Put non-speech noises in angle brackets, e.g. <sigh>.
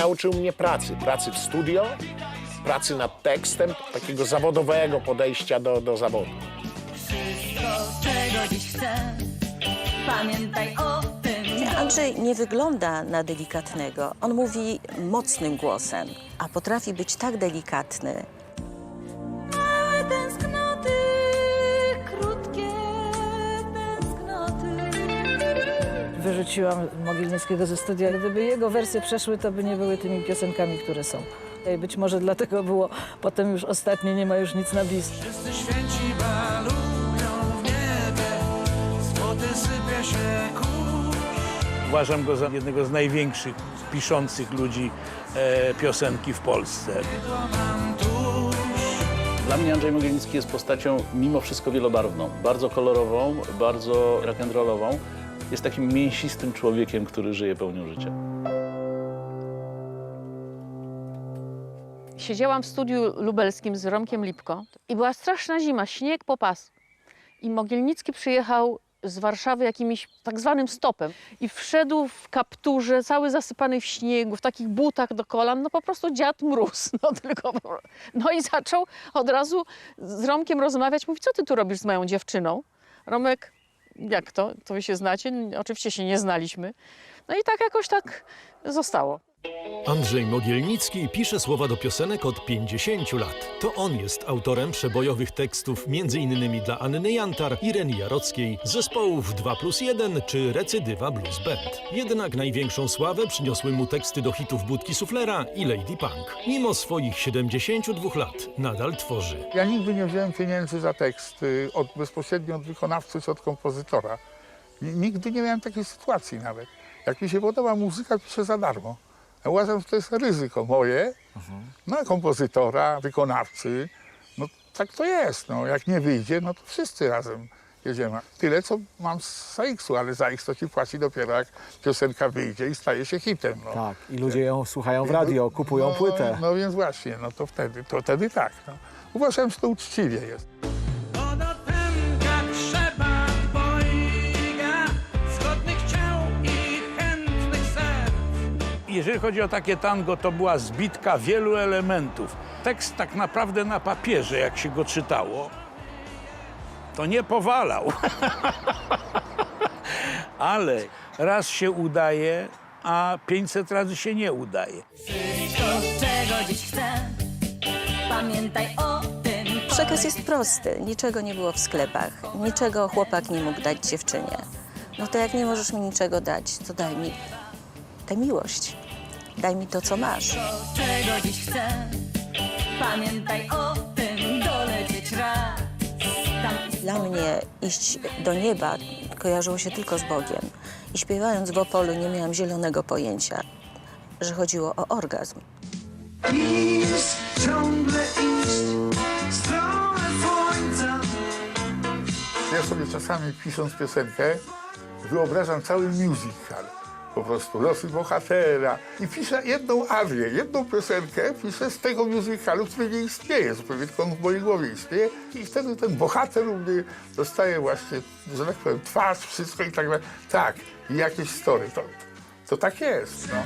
nauczył mnie pracy. Pracy w studio, pracy nad tekstem, takiego zawodowego podejścia do, do zawodu. Wszystko, czego dziś chcę, pamiętaj o tym. Andrzej nie wygląda na delikatnego. On mówi mocnym głosem, a potrafi być tak delikatny. Wyrzuciłam Mogilnickiego ze studia. Gdyby jego wersje przeszły, to by nie były tymi piosenkami, które są. I być może dlatego było potem już ostatnie, nie ma już nic na bis. Wszyscy święci balują w niebie, złoty sypie się kurz. Uważam go za jednego z największych piszących ludzi e, piosenki w Polsce. Dla mnie Andrzej Mogilnicki jest postacią mimo wszystko wielobarwną, bardzo kolorową, bardzo rock'n'rollową. Jest takim mięsistym człowiekiem, który żyje pełnią życia. Siedziałam w studiu lubelskim z Romkiem Lipko i była straszna zima, śnieg po pas. I Mogielnicki przyjechał z Warszawy jakimś tak zwanym stopem i wszedł w kapturze, cały zasypany w śniegu, w takich butach do kolan, no po prostu dziad mróz. <laughs> No, tylko, no i zaczął od razu z Romkiem rozmawiać, mówi, co ty tu robisz z moją dziewczyną? Romek, jak to? To wy się znacie? Oczywiście się nie znaliśmy. No i tak jakoś tak zostało. Andrzej Mogielnicki pisze słowa do piosenek od 50 lat. To on jest autorem przebojowych tekstów m.in. dla Anny Jantar, Ireny Jarockiej, zespołów 2 plus 1 czy Recydywa Blues Band. Jednak największą sławę przyniosły mu teksty do hitów Budki Suflera i Lady Punk. Mimo swoich 72 lat nadal tworzy. Ja nigdy nie wziąłem pieniędzy za tekst y, od, bezpośrednio od wykonawcy czy od kompozytora. Nigdy nie miałem takiej sytuacji nawet. Jak mi się podoba muzyka, piszę za darmo. Ja uważam, że to jest ryzyko moje, no kompozytora, wykonawcy. No tak to jest. No, jak nie wyjdzie, no to wszyscy razem jedziemy. Tyle, co mam z ZAX-u, ale ZAX to ci płaci dopiero jak piosenka wyjdzie i staje się hitem. No. Tak, i ludzie ją słuchają w radio, kupują no, płytę. No więc właśnie, no to wtedy, to wtedy tak. No. Uważam, że to uczciwie jest. Jeżeli chodzi o takie tango, to była zbitka wielu elementów. Tekst tak naprawdę na papierze, jak się go czytało, to nie powalał. <laughs> Ale raz się udaje, a 500 razy się nie udaje. Wszystko, czego dziś chcę, pamiętaj o tym. Przekaz jest prosty. Niczego nie było w sklepach. Niczego chłopak nie mógł dać dziewczynie. No to jak nie możesz mi niczego dać, to daj mi tę miłość. Daj mi to, co masz. To, czego dziś chcę, pamiętaj o tym, dolecieć raz. Tam Dla mnie iść do nieba kojarzyło się tylko z Bogiem. I śpiewając w Opolu nie miałam zielonego pojęcia, że chodziło o orgazm. Iść, ciągle iść, w stronę słońca. Ja sobie czasami pisząc piosenkę wyobrażam cały musical. Po prostu losy bohatera. I piszę jedną arię, jedną piosenkę piszę z tego musicalu, który nie istnieje zupełnie, tylko on w mojej głowie istnieje. I wtedy ten bohater u mnie dostaje właśnie, że tak powiem, twarz, wszystko i tak dalej. Tak, i jakieś story. To, to tak jest. No.